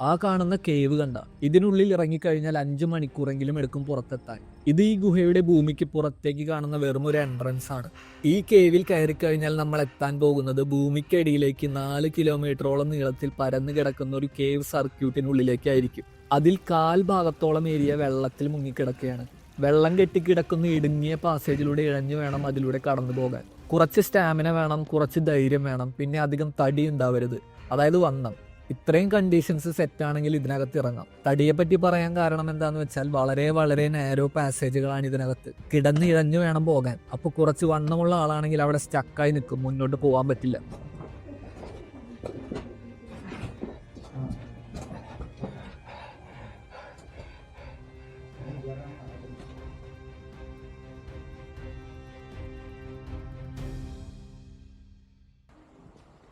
ആ കാണുന്ന കേവ് കണ്ട. ഇതിനുള്ളിൽ ഇറങ്ങിക്കഴിഞ്ഞാൽ അഞ്ചു മണിക്കൂറെങ്കിലും എടുക്കും പുറത്തെത്താൻ. ഇത് ഈ ഗുഹയുടെ ഭൂമിക്ക് പുറത്തേക്ക് കാണുന്ന വെറും ഒരു എൻട്രൻസ് ആണ്. ഈ കേവിൽ കയറി കഴിഞ്ഞാൽ നമ്മൾ എത്താൻ പോകുന്നത് ഭൂമിക്കടിയിലേക്ക് നാല് കിലോമീറ്ററോളം നീളത്തിൽ പരന്നു കിടക്കുന്ന ഒരു കേവ് സർക്യൂട്ടിനുള്ളിലേക്കായിരിക്കും അതിൽ കാൽ ഭാഗത്തോളം ഏരിയ വെള്ളത്തിൽ മുങ്ങിക്കിടക്കുകയാണ്. വെള്ളം കെട്ടിക്കിടക്കുന്ന ഇടുങ്ങിയ പാസേജിലൂടെ ഇഴഞ്ഞു വേണം അതിലൂടെ കടന്നു പോകാൻ. കുറച്ച് സ്റ്റാമിന വേണം കുറച്ച് ധൈര്യം വേണം. പിന്നെ അധികം തടി ഉണ്ടാവരുത്. അതായത് വണ്ണം. ഇത്രയും കണ്ടീഷൻസ് സെറ്റ് ആണെങ്കിൽ ഇതിനകത്ത് ഇറങ്ങാം. തടിയെ പറ്റി പറയാൻ കാരണം എന്താന്ന് വെച്ചാൽ വളരെ വളരെ നാരോ പാസേജുകളാണ് ഇതിനകത്ത്. കിടന്ന് ഇഴഞ്ഞു വേണം പോകാൻ. അപ്പോൾ കുറച്ച് വണ്ണമുള്ള ആളാണെങ്കിൽ അവിടെ സ്റ്റക്കായി നിൽക്കും. മുന്നോട്ട് പോകാൻ പറ്റില്ല.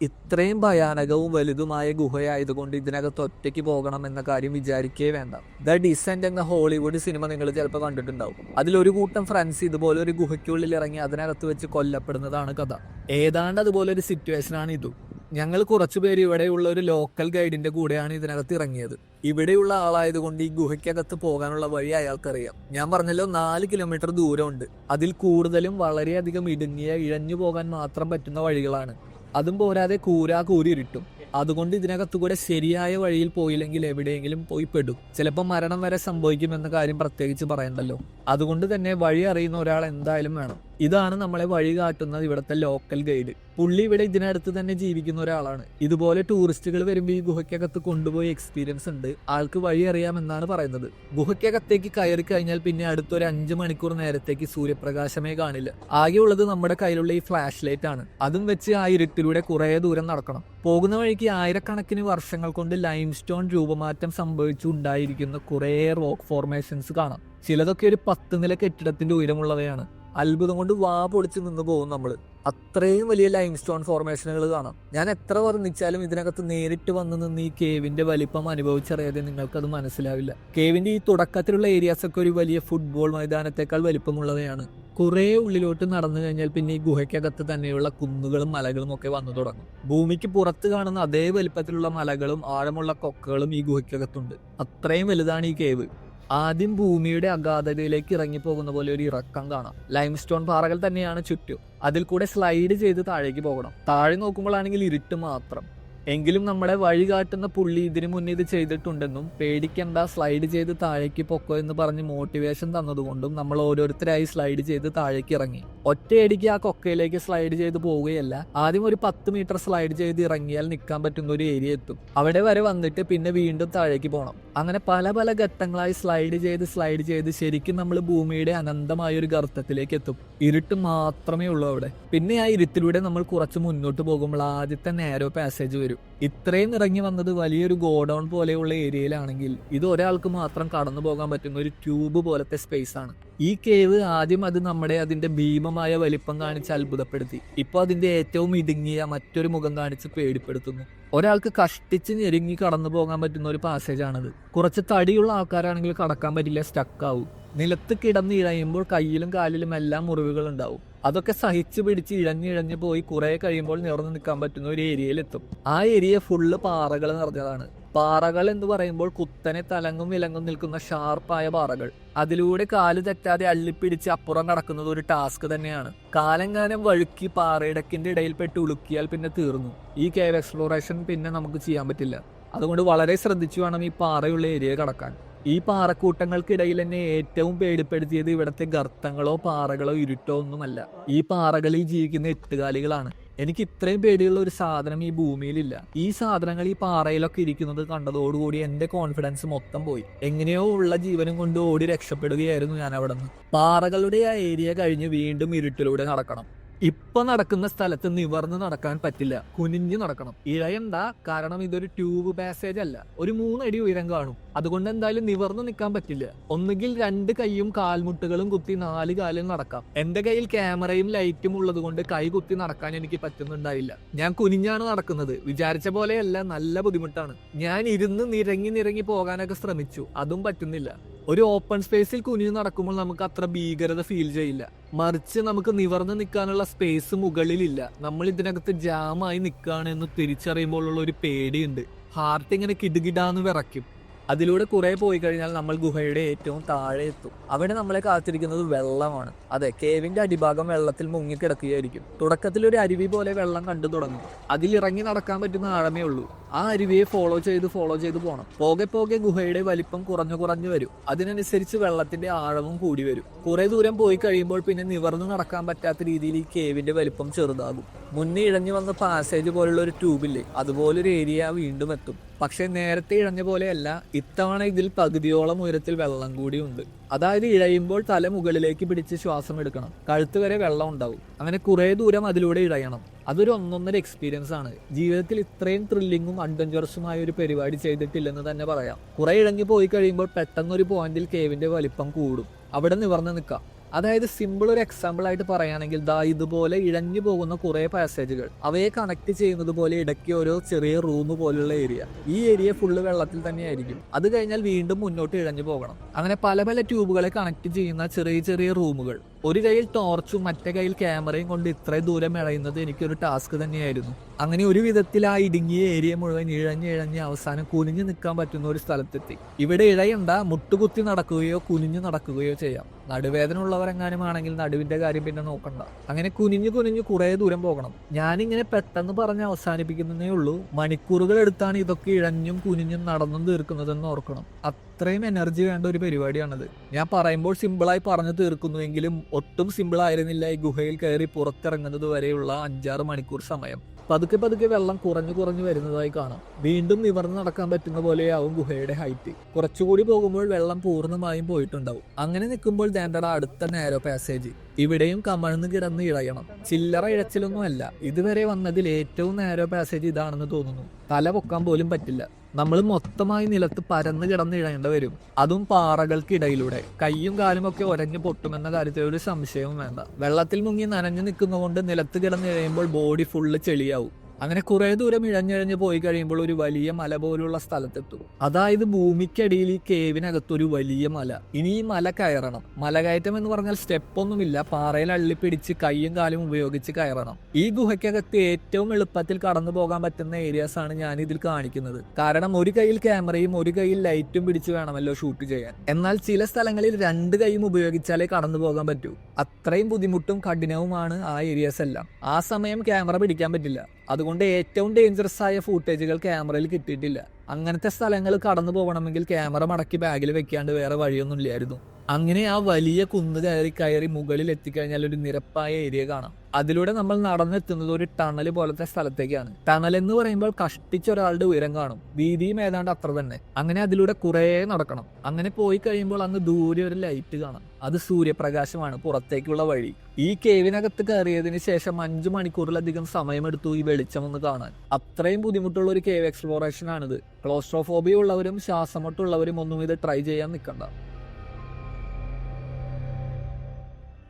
ഇത്രയും ഭയാനകവും വലുതുമായ ഗുഹയായതുകൊണ്ട് ഇതിനകത്ത് ഒറ്റയ്ക്ക് പോകണം എന്ന കാര്യം വിചാരിക്കേ വേണ്ട. ദ ഡിസെന്റ് എന്ന ഹോളിവുഡ് സിനിമ നിങ്ങൾ ചിലപ്പോൾ കണ്ടിട്ടുണ്ടാവും. അതിലൊരു കൂട്ടം ഫ്രണ്ട്സ് ഇതുപോലെ ഒരു ഗുഹയ്ക്കുള്ളിൽ ഇറങ്ങി അതിനകത്ത് വെച്ച് കൊല്ലപ്പെടുന്നതാണ് കഥ. ഏതാണ്ട് അതുപോലെ ഒരു സിറ്റുവേഷൻ ആണ് ഇതും. ഞങ്ങൾ കുറച്ചുപേര് ഇവിടെയുള്ള ഒരു ലോക്കൽ ഗൈഡിന്റെ കൂടെയാണ് ഇതിനകത്ത് ഇറങ്ങിയത്. ഇവിടെയുള്ള ആളായതുകൊണ്ട് ഈ ഗുഹയ്ക്കകത്ത് പോകാനുള്ള വഴി അയാൾക്കറിയാം. ഞാൻ പറഞ്ഞല്ലോ നാല് കിലോമീറ്റർ ദൂരമുണ്ട്. അതിൽ കൂടുതലും വളരെയധികം ഇടുങ്ങിയ ഇഴഞ്ഞു പോകാൻ മാത്രം പറ്റുന്ന വഴികളാണ്. അതും പോരാതെ കൂരാ കൂരി ഇരുട്ടും അതുകൊണ്ട് ഇതിനകത്ത് കൂടെ ശരിയായ വഴിയിൽ പോയില്ലെങ്കിൽ എവിടെയെങ്കിലും പോയി പെടും. ചിലപ്പോൾ മരണം വരെ സംഭവിക്കുമെന്ന കാര്യം പ്രത്യേകിച്ച് പറയണ്ടല്ലോ. അതുകൊണ്ട് തന്നെ വഴി അറിയുന്ന ഒരാൾ എന്തായാലും വേണം. ഇതാണ് നമ്മളെ വഴി കാട്ടുന്നത് ഇവിടുത്തെ ലോക്കൽ ഗൈഡ് പുള്ളി ഇവിടെ ഇതിനടുത്ത് തന്നെ ജീവിക്കുന്ന ഒരാളാണ്. ഇതുപോലെ ടൂറിസ്റ്റുകൾ വരുമ്പോൾ ഈ ഗുഹയ്ക്കകത്ത് കൊണ്ടുപോയി എക്സ്പീരിയൻസ് ഉണ്ട്. ആൾക്ക് വഴി അറിയാമെന്നാണ് പറയുന്നത്. ഗുഹയ്ക്കകത്തേക്ക് കയറി കഴിഞ്ഞാൽ പിന്നെ അടുത്തൊരു അഞ്ച് മണിക്കൂർ നേരത്തേക്ക് സൂര്യപ്രകാശമേ കാണില്ല. ആകെയുള്ളത് നമ്മുടെ കയ്യിലുള്ള ഈ ഫ്ലാഷ് ലൈറ്റ് ആണ്. അതും വെച്ച് ആ ഇരുട്ടിലൂടെ കുറേ ദൂരം നടക്കണം. പോകുന്ന വഴിക്ക് ആയിരക്കണക്കിന് വർഷങ്ങൾ കൊണ്ട് ലൈം സ്റ്റോൺ രൂപമാറ്റം സംഭവിച്ചുണ്ടായിരിക്കുന്ന കുറേ റോക്ക് ഫോർമേഷൻസ് കാണാം. ചിലതൊക്കെ ഒരു പത്ത് നില കെട്ടിടത്തിന്റെ ഉയരമുള്ളവയാണ്. അത്ഭുതം കൊണ്ട് വാ പൊളിച്ച് നിന്ന് പോകും നമ്മൾ അത്രയും വലിയ ലൈം സ്റ്റോൺ ഫോർമേഷനുകൾ കാണാം. ഞാൻ എത്ര വർണിച്ചാലും ഇതിനകത്ത് നേരിട്ട് വന്ന് നിന്ന് ഈ കേവിന്റെ വലിപ്പം അനുഭവിച്ചറിയാതെ നിങ്ങൾക്കത് മനസ്സിലാവില്ല. കേവിന്റെ ഈ തുടക്കത്തിലുള്ള ഏരിയാസ് ഒക്കെ ഒരു വലിയ ഫുട്ബോൾ മൈതാനത്തേക്കാൾ വലിപ്പമുള്ളവയാണ്. കുറേ ഉള്ളിലോട്ട് നടന്നു കഴിഞ്ഞാൽ പിന്നെ ഈ ഗുഹയ്ക്കകത്ത് തന്നെയുള്ള കുന്നുകളും മലകളും ഒക്കെ വന്നു തുടങ്ങും. ഭൂമിക്ക് പുറത്ത് കാണുന്ന അതേ വലിപ്പത്തിലുള്ള മലകളും ആഴമുള്ള കൊക്കകളും ഈ ഗുഹയ്ക്കകത്തുണ്ട്. അത്രയും വലുതാണ് ഈ കേവ് ആദ്യം ഭൂമിയുടെ അഗാധതയിലേക്ക് ഇറങ്ങി പോകുന്ന പോലെ ഒരു ഇറക്കം കാണാം. ലൈം സ്റ്റോൺ പാറകൾ തന്നെയാണ് ചുറ്റും. അതിൽ കൂടെ സ്ലൈഡ് ചെയ്ത് താഴേക്ക് പോകണം. താഴെ നോക്കുമ്പോഴാണെങ്കിൽ ഇരുട്ട് മാത്രം. എങ്കിലും നമ്മളെ വഴി കാട്ടുന്ന പുള്ളി ഇതിനു മുന്നേ ഇത് ചെയ്തിട്ടുണ്ടെന്നും പേടിക്കണ്ട സ്ലൈഡ് ചെയ്ത് താഴേക്ക് പൊക്കോ എന്ന് പറഞ്ഞ് മോട്ടിവേഷൻ തന്നതുകൊണ്ടും നമ്മൾ ഓരോരുത്തരായി സ്ലൈഡ് ചെയ്ത് താഴേക്ക് ഇറങ്ങി. ഒറ്റയടിക്ക് ആ കൊക്കയിലേക്ക് സ്ലൈഡ് ചെയ്ത് പോവുകയല്ല ആദ്യം ഒരു പത്ത് മീറ്റർ സ്ലൈഡ് ചെയ്ത് ഇറങ്ങിയാൽ നിൽക്കാൻ പറ്റുന്ന ഒരു ഏരിയ എത്തും. അവിടെ വരെ വന്നിട്ട് പിന്നെ വീണ്ടും താഴേക്ക് പോകണം അങ്ങനെ പല പല ഘട്ടങ്ങളായി സ്ലൈഡ് ചെയ്ത് സ്ലൈഡ് ചെയ്ത് ശരിക്കും നമ്മൾ ഭൂമിയുടെ അനന്തമായ ഒരു ഗർത്തത്തിലേക്ക് എത്തും. ഇരുട്ട് മാത്രമേ ഉള്ളൂ അവിടെ. പിന്നെ ആ ഇരുട്ടിലൂടെ നമ്മൾ കുറച്ച് മുന്നോട്ട് പോകുമ്പോൾ ആദ്യത്തെ നേരോ പാസേജ് വരും. ഇത്രയും ഇറങ്ങി വന്നത് വലിയൊരു ഗോഡൗൺ പോലെയുള്ള ഏരിയയിലാണെങ്കിൽ ഇത് ഒരാൾക്ക് മാത്രം കടന്നു പോകാൻ പറ്റുന്ന ഒരു ട്യൂബ് പോലത്തെ സ്പേസ് ആണ്. ഈ കേവ് ആദ്യം അത് നമ്മുടെ അതിന്റെ ഭീമമായ വലിപ്പം കാണിച്ച് അത്ഭുതപ്പെടുത്തി. ഇപ്പോൾ അതിന്റെ ഏറ്റവും ഇടുങ്ങിയ മറ്റൊരു മുഖം കാണിച്ച് പേടിപ്പെടുത്തുന്നു. ഒരാൾക്ക് കഷ്ടിച്ച് ഞെരുങ്ങി കടന്നു പോകാൻ പറ്റുന്ന ഒരു പാസേജ് ആണത്. കുറച്ച് തടിയുള്ള ആൾക്കാരാണെങ്കിൽ കടക്കാൻ പറ്റില്ല സ്റ്റക്കാവും നിലത്ത് കിടന്ന് ഇഴയുമ്പോൾ കയ്യിലും കാലിലും എല്ലാം മുറിവുകൾ ഉണ്ടാവും. അതൊക്കെ സഹിച്ചു പിടിച്ച് ഇഴഞ്ഞിഴഞ്ഞ് പോയി കുറെ കഴിയുമ്പോൾ നിറഞ്ഞു നിൽക്കാൻ പറ്റുന്ന ഒരു ഏരിയയിലെത്തും ആ ഏരിയ ഫുള്ള് പാറകൾ നിറഞ്ഞതാണ്. പാറകൾ എന്ന് പറയുമ്പോൾ കുത്തനെ തലങ്ങും വിലങ്ങും നിൽക്കുന്ന ഷാർപ്പായ പാറകൾ. അതിലൂടെ കാൽ തെറ്റാതെ അള്ളിപ്പിടിച്ച് അപ്പുറം നടക്കുന്നത് ഒരു ടാസ്ക് തന്നെയാണ്. കാലങ്ങാനം വഴുക്കി പാറയിടക്കിന്റെ ഇടയിൽപ്പെട്ട് ഉളുക്കിയാൽ പിന്നെ തീർന്നു. ഈ കേവ് എക്സ്പ്ലോറേഷൻ പിന്നെ നമുക്ക് ചെയ്യാൻ പറ്റില്ല. അതുകൊണ്ട് വളരെ ശ്രദ്ധിച്ചു വേണം ഈ പാറയുള്ള ഏരിയ കടക്കാൻ. ഈ പാറക്കൂട്ടങ്ങൾക്കിടയിൽ എന്നെ ഏറ്റവും പേടിപ്പെടുത്തിയത് ഇവിടുത്തെ ഗർത്തങ്ങളോ പാറകളോ ഇരുട്ടോ ഒന്നുമല്ല. ഈ പാറകളിൽ ജീവിക്കുന്ന എട്ടുകാലികളാണ്. എനിക്ക് ഇത്രയും പേടിയുള്ള ഒരു സാധനം ഈ ഭൂമിയിലില്ല. ഈ സാധനങ്ങൾ ഈ പാറയിലൊക്കെ ഇരിക്കുന്നത് കണ്ടതോടുകൂടി എന്റെ കോൺഫിഡൻസ് മൊത്തം പോയി. എങ്ങനെയോ ഉള്ള ജീവനും കൊണ്ട് ഓടി രക്ഷപ്പെടുകയായിരുന്നു ഞാൻ അവിടെ നിന്ന് പാറകളുടെ ആ ഏരിയ കഴിഞ്ഞ് വീണ്ടും ഇരുട്ടിലൂടെ നടക്കണം. ഇപ്പൊ നടക്കുന്ന സ്ഥലത്ത് നിവർന്ന് നടക്കാൻ പറ്റില്ല. കുനിഞ്ഞു നടക്കണം. ഇഴയണ്ട കാരണം ഇതൊരു ട്യൂബ് പാസേജ് അല്ല. ഒരു മൂന്നടി ഉയരം കാണും. അതുകൊണ്ട് എന്തായാലും നിവർന്ന് നിൽക്കാൻ പറ്റില്ല. ഒന്നുകിൽ രണ്ട് കൈയും കാൽമുട്ടുകളും കുത്തി നാല് കാലും നടക്കാം. എന്റെ കയ്യിൽ ക്യാമറയും ലൈറ്റും ഉള്ളത് കൊണ്ട് കൈ കുത്തി നടക്കാൻ എനിക്ക് പറ്റുന്നുണ്ടായില്ല. ഞാൻ കുനിഞ്ഞാണ് നടക്കുന്നത്. വിചാരിച്ച പോലെയല്ല നല്ല ബുദ്ധിമുട്ടാണ്. ഞാൻ ഇരുന്ന് നിരങ്ങി നിരങ്ങി പോകാനൊക്കെ ശ്രമിച്ചു. അതും പറ്റുന്നില്ല. ഒരു ഓപ്പൺ സ്പേസിൽ കുനിഞ്ഞു നടക്കുമ്പോൾ നമുക്ക് അത്ര ഭീകരത ഫീൽ ചെയ്യില്ല. മറിച്ച് നമുക്ക് നിവർന്ന് നിൽക്കാനുള്ള സ്പേസ് മുകളിലില്ല. നമ്മൾ ഇതിനകത്ത് ജാമായി നിൽക്കുകയാണ് എന്ന് തിരിച്ചറിയുമ്പോഴുള്ള ഒരു പേടിയുണ്ട്. ഹാർട്ട് ഇങ്ങനെ കിടുകിടാന്ന് വിറയ്ക്കും. അതിലൂടെ കുറെ പോയി കഴിഞ്ഞാൽ നമ്മൾ ഗുഹയുടെ ഏറ്റവും താഴെ എത്തും. അവിടെ നമ്മളെ കാത്തിരിക്കുന്നത് വെള്ളമാണ്. അതെ കേവിന്റെ അടിഭാഗം വെള്ളത്തിൽ മുങ്ങിക്കിടക്കുകയായിരിക്കും. തുടക്കത്തിൽ ഒരു അരുവി പോലെ വെള്ളം കണ്ടു തുടങ്ങും. അതിലിറങ്ങി നടക്കാൻ പറ്റുന്ന ആഴമേ ഉള്ളൂ. ആ അരുവിയെ ഫോളോ ചെയ്ത് ഫോളോ ചെയ്ത് പോകണം പോകെ പോകെ ഗുഹയുടെ വലിപ്പം കുറഞ്ഞു കുറഞ്ഞു വരും. അതിനനുസരിച്ച് വെള്ളത്തിന്റെ ആഴവും കൂടി വരും. കുറെ ദൂരം പോയി കഴിയുമ്പോൾ പിന്നെ നിവർന്നു നടക്കാൻ പറ്റാത്ത രീതിയിൽ ഈ കേവിന്റെ വലിപ്പം ചെറുതാകും. മുന്നേ ഇഴഞ്ഞു വന്ന പാസേജ് പോലുള്ള ഒരു ട്യൂബില്ലേ അതുപോലൊരു ഏരിയ വീണ്ടും എത്തും. പക്ഷെ നേരത്തെ ഇഴഞ്ഞ പോലെയല്ല ഇത്തവണ ഇതിൽ പകുതിയോളം ഉയരത്തിൽ വെള്ളം കൂടിയുണ്ട് അതായത് ഇഴയുമ്പോൾ തല മുകളിലേക്ക് പിടിച്ച് ശ്വാസം എടുക്കണം. കഴുത്ത് വരെ വെള്ളം ഉണ്ടാവും. അങ്ങനെ കുറേ ദൂരം അതിലൂടെ ഇഴയണം. അതൊരു ഒന്നൊന്നര എക്സ്പീരിയൻസ് ആണ്. ജീവിതത്തിൽ ഇത്രയും ത്രില്ലിങ്ങും അഡ്വഞ്ചറസുമായ ഒരു പരിപാടി ചെയ്തിട്ടില്ലെന്ന് തന്നെ പറയാം. കുറെ ഇഴഞ്ഞു പോയി കഴിയുമ്പോൾ പെട്ടെന്ന് ഒരു പോയിന്റിൽ കേവിന്റെ വലിപ്പം കൂടും. അവിടെ നിവർന്ന് നിൽക്കാം. അതായത് സിമ്പിൾ ഒരു എക്സാമ്പിൾ ആയിട്ട് പറയുകയാണെങ്കിൽ ദാ ഇതുപോലെ ഇഴഞ്ഞു പോകുന്ന കുറെ പാസേജുകൾ അവയെ കണക്ട് ചെയ്യുന്നത് പോലെ ഇടയ്ക്ക് ഓരോ ചെറിയ റൂം പോലുള്ള ഏരിയ ഈ ഏരിയ ഫുള്ള് വെള്ളത്തിൽ തന്നെയായിരിക്കും. അത് കഴിഞ്ഞാൽ വീണ്ടും മുന്നോട്ട് ഇഴഞ്ഞു പോകണം. അങ്ങനെ പല പല ട്യൂബുകളെ കണക്ട് ചെയ്യുന്ന ചെറിയ ചെറിയ റൂമുകൾ ഒരു കയ്യിൽ ടോർച്ചും മറ്റേ കയ്യിൽ ക്യാമറയും കൊണ്ട് ഇത്രയും ദൂരം ഇളയുന്നത് എനിക്കൊരു ടാസ്ക് തന്നെയായിരുന്നു. അങ്ങനെ ഒരു വിധത്തിൽ ആ ഇടുങ്ങിയ ഏരിയ മുഴുവൻ ഇഴഞ്ഞ് ഇഴഞ്ഞ് അവസാനം കുനിഞ്ഞു നിൽക്കാൻ പറ്റുന്ന ഒരു സ്ഥലത്തെത്തി. ഇവിടെ ഇഴയണ്ട മുട്ടുകുത്തി നടക്കുകയോ കുനിഞ്ഞു നടക്കുകയോ ചെയ്യാം. നടുവേദന ഉള്ളവരെങ്ങാനും ആണെങ്കിൽ നടുവിന്റെ കാര്യം പിന്നെ നോക്കണ്ട. അങ്ങനെ കുനിഞ്ഞു കുനിഞ്ഞു കുറേ ദൂരം പോകണം. ഞാനിങ്ങനെ പെട്ടെന്ന് പറഞ്ഞ് അവസാനിപ്പിക്കുന്നതേ ഉള്ളൂ. മണിക്കൂറുകൾ എടുത്താണ് ഇതൊക്കെ ഇഴഞ്ഞും കുനിഞ്ഞും നടന്നും തീർക്കുന്നതെന്ന് ഓർക്കണം. അത്രയും എനർജി വേണ്ട ഒരു പരിപാടിയാണത്. ഞാൻ പറയുമ്പോൾ സിമ്പിളായി പറഞ്ഞു തീർക്കുന്നുവെങ്കിലും ഒട്ടും സിമ്പിൾ ആയിരുന്നില്ല ഈ ഗുഹയിൽ കയറി പുറത്തിറങ്ങുന്നത് വരെയുള്ള അഞ്ചാറ് മണിക്കൂർ സമയം. പതുക്കെ പതുക്കെ വെള്ളം കുറഞ്ഞു കുറഞ്ഞു വരുന്നതായി കാണാം. വീണ്ടും നിവർന്ന് നടക്കാൻ പറ്റുന്ന പോലെയാവും ഗുഹയുടെ ഹൈറ്റ് കുറച്ചുകൂടി പോകുമ്പോൾ വെള്ളം പൂർണമായും പോയിട്ടുണ്ടാവും. അങ്ങനെ നിൽക്കുമ്പോൾ ദേണ്ടട അടുത്ത നേരോ പാസേജ് ഇവിടെയും കമഴ്ന്ന് കിടന്ന് ഇഴയണം ചില്ലറ ഇഴച്ചിലൊന്നുമല്ല. ഇതുവരെ വന്നതിൽ ഏറ്റവും നേരോ പാസേജ് ഇതാണെന്ന് തോന്നുന്നു. തല പൊക്കാൻ പോലും പറ്റില്ല. നമ്മൾ മൊത്തമായി നിലത്ത് പരന്ന് കിടന്ന് ഇഴേണ്ട വരും. അതും പാറകൾക്കിടയിലൂടെ. കൈയും കാലും ഒക്കെ ഒരഞ്ഞു പൊട്ടുമെന്ന കാര്യത്തിൽ ഒരു സംശയവും വേണ്ട. വെള്ളത്തിൽ മുങ്ങി നനഞ്ഞു നിൽക്കുന്നതുകൊണ്ട് നിലത്ത് കിടന്ന് ഇഴയുമ്പോൾ ബോഡി ഫുള്ള് ചെളിയാവും. അങ്ങനെ കുറേ ദൂരം ഇഴഞ്ഞിഴഞ്ഞ് പോയി കഴിയുമ്പോൾ ഒരു വലിയ മല പോലുള്ള സ്ഥലത്തെത്തും. അതായത് ഭൂമിക്കടിയിൽ ഈ കേവിനകത്ത് ഒരു വലിയ മല. ഇനി ഈ മല കയറണം. മല കയറ്റം എന്ന് പറഞ്ഞാൽ സ്റ്റെപ്പ് ഒന്നുമില്ല പാറയിൽ അള്ളിപ്പിടിച്ച് കൈയും കാലും ഉപയോഗിച്ച് കയറണം. ഈ ഗുഹയ്ക്കകത്ത് ഏറ്റവും എളുപ്പത്തിൽ കടന്നു പോകാൻ പറ്റുന്ന ഏരിയാസ് ആണ് ഞാൻ ഇതിൽ കാണിക്കുന്നത്. കാരണം ഒരു കയ്യിൽ ക്യാമറയും ഒരു കയ്യിൽ ലൈറ്റും പിടിച്ച് വേണമല്ലോ ഷൂട്ട് ചെയ്യാൻ. എന്നാൽ ചില സ്ഥലങ്ങളിൽ രണ്ട് കൈയും ഉപയോഗിച്ചാലേ കടന്നു പോകാൻ പറ്റൂ. അത്രയും ബുദ്ധിമുട്ടും കഠിനവുമാണ് ആ ഏരിയാസ് എല്ലാം. ആ സമയം ക്യാമറ പിടിക്കാൻ പറ്റില്ല. അതുകൊണ്ട് ഏറ്റവും ഡേഞ്ചറസ് ആയ ഫൂട്ടേജുകൾ ക്യാമറയിൽ കിട്ടിയിട്ടില്ല. അങ്ങനത്തെ സ്ഥലങ്ങൾ കടന്നു പോകണമെങ്കിൽ ക്യാമറ മടക്കി ബാഗിൽ വെക്കാണ്ട് വേറെ വഴിയൊന്നും ഇല്ലായിരുന്നു. അങ്ങനെ ആ വലിയ കുന്ന് കയറി കയറി മുകളിൽ എത്തിക്കഴിഞ്ഞാൽ ഒരു നിരപ്പായ ഏരിയ കാണാം. അതിലൂടെ നമ്മൾ നടന്നെത്തുന്നത് ഒരു ടണൽ പോലത്തെ സ്ഥലത്തേക്കാണ്. ടണൽ എന്ന് പറയുമ്പോൾ കഷ്ടിച്ച ഒരാളുടെ ഉയരം കാണും. വീതിയും ഏതാണ്ട് അത്ര തന്നെ. അങ്ങനെ അതിലൂടെ കുറേ നടക്കണം. അങ്ങനെ പോയി കഴിയുമ്പോൾ അങ്ങ് ദൂരെ ഒരു ലൈറ്റ് കാണാം. അത് സൂര്യപ്രകാശമാണ് പുറത്തേക്കുള്ള വഴി. ഈ കേവിനകത്ത് കയറിയതിന് ശേഷം അഞ്ചു മണിക്കൂറിലധികം സമയമെടുത്തു ഈ വെളിച്ചം ഒന്ന് കാണാൻ. അത്രയും ബുദ്ധിമുട്ടുള്ള ഒരു കേവ് എക്സ്പ്ലോറേഷൻ ആണിത്. ക്ലോസ്ട്രോഫോബിയ ഉള്ളവരും ശ്വാസമുട്ടുള്ളവരും ഒന്നും ഇത് ട്രൈ ചെയ്യാൻ നിൽക്കണ്ട.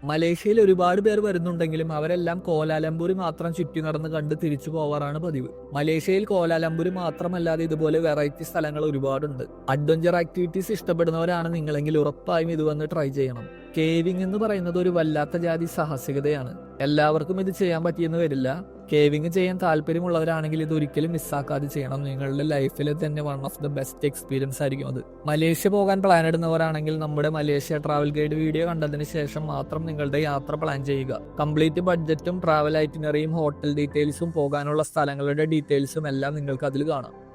മലേഷ്യയിൽ ഒരുപാട് പേർ വരുന്നുണ്ടെങ്കിലും അവരെല്ലാം കോലാലംപൂർ മാത്രം ചുറ്റി നടന്ന് കണ്ട് തിരിച്ചു പോവാറാണ് പതിവ്. മലേഷ്യയിൽ കോലാലംപൂർ മാത്രമല്ലാതെ ഇതുപോലെ വെറൈറ്റി സ്ഥലങ്ങൾ ഒരുപാടുണ്ട്. അഡ്വഞ്ചർ ആക്ടിവിറ്റീസ് ഇഷ്ടപ്പെടുന്നവരാണ് നിങ്ങളെങ്കിൽ ഉറപ്പായും ഇത് വന്ന് ട്രൈ ചെയ്യണം. കേവിംഗ് എന്ന് പറയുന്നത് ഒരു വല്ലാത്ത ജാതി സാഹസികതയാണ്. എല്ലാവർക്കും ഇത് ചെയ്യാൻ പറ്റിയെന്ന് വരില്ല. കേവിംഗ് ചെയ്യാൻ താല്പര്യമുള്ളവരാണെങ്കിൽ ഇത് ഒരിക്കലും മിസ്സാക്കാതെ ചെയ്യണം. നിങ്ങളുടെ ലൈഫിൽ തന്നെ one of the best experience ആയിരിക്കും അത്. മലേഷ്യ പോകാൻ പ്ലാൻ ഇടുന്നവരാണെങ്കിൽ നമ്മുടെ മലേഷ്യ ട്രാവൽ ഗൈഡ് വീഡിയോ കണ്ടതിന് ശേഷം മാത്രം നിങ്ങളുടെ യാത്ര പ്ലാൻ ചെയ്യുക. കംപ്ലീറ്റ് ബഡ്ജറ്റും ട്രാവൽ ഐറ്റിനറിയും ഹോട്ടൽ ഡീറ്റെയിൽസും പോകാനുള്ള സ്ഥലങ്ങളുടെ ഡീറ്റെയിൽസും എല്ലാം നിങ്ങൾക്ക് അതിൽ കാണാം.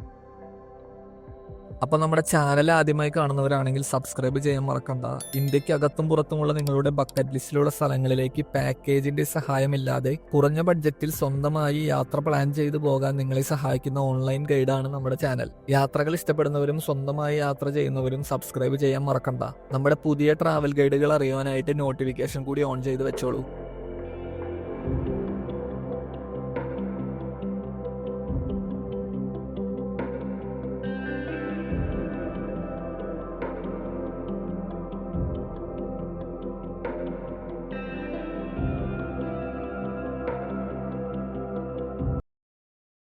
അപ്പോൾ നമ്മുടെ ചാനൽ ആദ്യമായി കാണുന്നവരാണെങ്കിൽ സബ്സ്ക്രൈബ് ചെയ്യാൻ മറക്കണ്ട. ഇന്ത്യക്കകത്തും പുറത്തുമുള്ള നിങ്ങളുടെ ബക്കറ്റ് ലിസ്റ്റിലുള്ള സ്ഥലങ്ങളിലേക്ക് പാക്കേജിന്റെ സഹായമില്ലാതെ കുറഞ്ഞ ബഡ്ജറ്റിൽ സ്വന്തമായി യാത്ര പ്ലാൻ ചെയ്തു പോകാൻ നിങ്ങളെ സഹായിക്കുന്ന ഓൺലൈൻ ഗൈഡാണ് നമ്മുടെ ചാനൽ യാത്രകൾ ഇഷ്ടപ്പെടുന്നവരും സ്വന്തമായി യാത്ര ചെയ്യുന്നവരും സബ്സ്ക്രൈബ് ചെയ്യാൻ മറക്കണ്ട. നമ്മുടെ പുതിയ ട്രാവൽ ഗൈഡുകൾ അറിയാനായിട്ട് നോട്ടിഫിക്കേഷൻ കൂടി ഓൺ ചെയ്ത് വെച്ചോളൂ.